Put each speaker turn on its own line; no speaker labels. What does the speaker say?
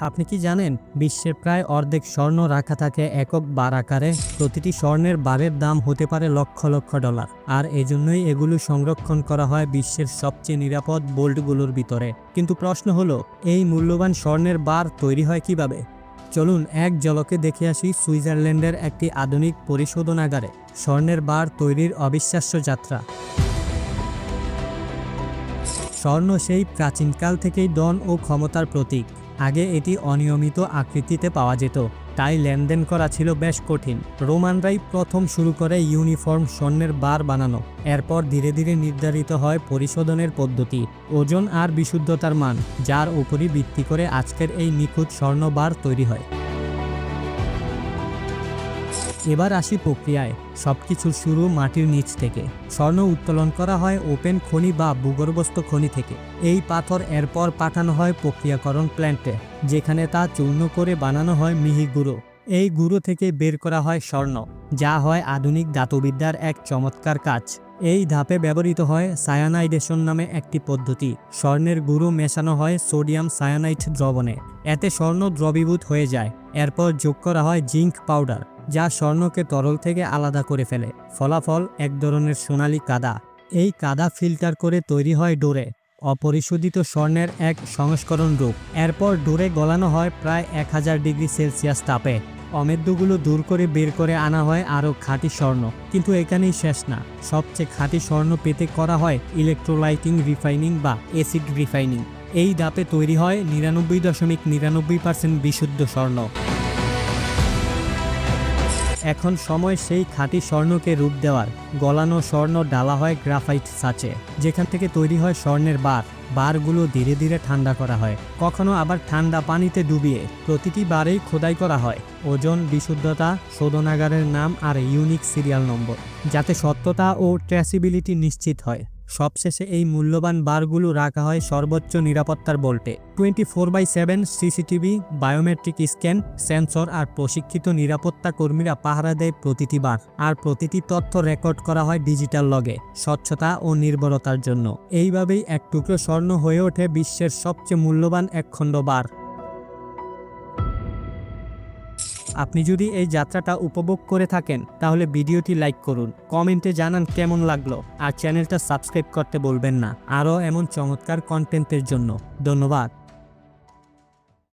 আপনি কি জানেন, বিশ্বের প্রায় অর্ধেক স্বর্ণ রাখা থাকে একক বার আকারে। প্রতিটি স্বর্ণের বারের দাম হতে পারে লক্ষ লক্ষ ডলার। আর এজন্যই এগুলো সংরক্ষণ করা হয় বিশ্বের সবচেয়ে নিরাপদ বোল্টগুলোর ভিতরে। কিন্তু প্রশ্ন হলো, এই মূল্যবান স্বর্ণের বার তৈরি হয় কীভাবে? চলুন এক জলকে দেখে আসি সুইজারল্যান্ডের একটি আধুনিক পরিশোধনাগারে স্বর্ণের বার তৈরির অবিশ্বাস্য যাত্রা। স্বর্ণ সেই প্রাচীনকাল থেকেই দন ও ক্ষমতার প্রতীক। আগে এটি অনিয়মিত আকৃতিতে পাওয়া যেত, তাই লেনদেন করা ছিল বেশ কঠিন। রোমানরাই প্রথম শুরু করে ইউনিফর্ম স্বর্ণের বার বানানো, এরপর ধীরে ধীরে নির্ধারিত হয় পরিশোধনের পদ্ধতি, ওজন আর বিশুদ্ধতার মান, যার উপরই ভিত্তি করে আজকের এই নিখুঁত স্বর্ণ বার তৈরি হয়। এবার আসি প্রক্রিয়ায়। সবকিছুর শুরু মাটির নিচ থেকে। স্বর্ণ উত্তোলন করা হয় ওপেন খনি বা ভূগর্ভস্থ খনি থেকে। এই পাথর এরপর পাঠানো হয় প্রক্রিয়াকরণ প্ল্যান্টে, যেখানে তা চূর্ণ করে বানানো হয় মিহি গুঁড়ো। এই গুঁড়ো থেকে বের করা হয় স্বর্ণ, যা হয় আধুনিক ধাতুবিদ্যার এক চমৎকার কাজ। এই ধাপে ব্যবহৃত হয় সায়ানাইডেশন নামে একটি পদ্ধতি। স্বর্ণের গুঁড়ো মেশানো হয় সোডিয়াম সায়ানাইড দ্রবণে। এতে স্বর্ণ দ্রবীভূত হয়ে যায়। এরপর যোগ করা হয় জিঙ্ক পাউডার। যা স্বর্ণকে তরল থেকে আলাদা করে ফেলে। ফলাফল এক ধরনের সোনালী কাদা। এই কাদা ফিল্টার করে তৈরি হয় ডোরে। অপরিশোধিত স্বর্ণের এক সংস্করণ রূপ। এরপর ডোরে গলানো হয় প্রায় এক হাজার ডিগ্রি সেলসিয়াস তাপে। অমেদ্যগুলো দূর করে বের করে আনা হয় আরও খাঁটি স্বর্ণ। কিন্তু এখানেই শেষ না। সবচেয়ে খাঁটি স্বর্ণ পেতে করা হয় ইলেকট্রোলাইটিং রিফাইনিং বা অ্যাসিড রিফাইনিং। এই দাপে তৈরি হয় নিরানব্বই দশমিক নিরানব্বই পার্সেন্ট বিশুদ্ধ স্বর্ণ। এখন সময় সেই খাঁটি স্বর্ণকে রূপ দেওয়ার। গলানো স্বর্ণ ডালা হয় গ্রাফাইট সাচে, যেখান থেকে তৈরি হয় স্বর্ণের বার। বারগুলো ধীরে ধীরে ঠান্ডা করা হয়। কখনো আবার ঠান্ডা পানিতে ডুবিয়ে প্রতিটি বারেই খোদাই করা হয়। ওজন, বিশুদ্ধতা, শোধনাগারের নাম আর ইউনিক সিরিয়াল নম্বর, যাতে সত্যতা ও ট্রেসিবিলিটি নিশ্চিত হয়। সবশেষে এই মূল্যবান বারগুলো রাখা হয় সর্বোচ্চ নিরাপত্তার বল্টে। Twenty four by seven CCTV, biometric scan, sensor আর প্রশিক্ষিত নিরাপত্তা কর্মীরা পাহারা দেয় প্রতিটি বার। আর প্রতিটি তথ্য রেকর্ড করা হয় ডিজিটাল লগে, স্বচ্ছতা ও নির্ভরতার জন্য। এইভাবেই এক টুকরো স্বর্ণ হয়ে ওঠে বিশ্বের সবচেয়ে মূল্যবান একখণ্ড বার। আপনি যদি এই যাত্রাটা উপভোগ করে থাকেন, তাহলে ভিডিওটি লাইক করুন, কমেন্টে জানান কেমন লাগল, আর চ্যানেলটা সাবস্ক্রাইব করতে বলবেন না। আরও এমন চমৎকার কন্টেন্টের জন্য। ধন্যবাদ।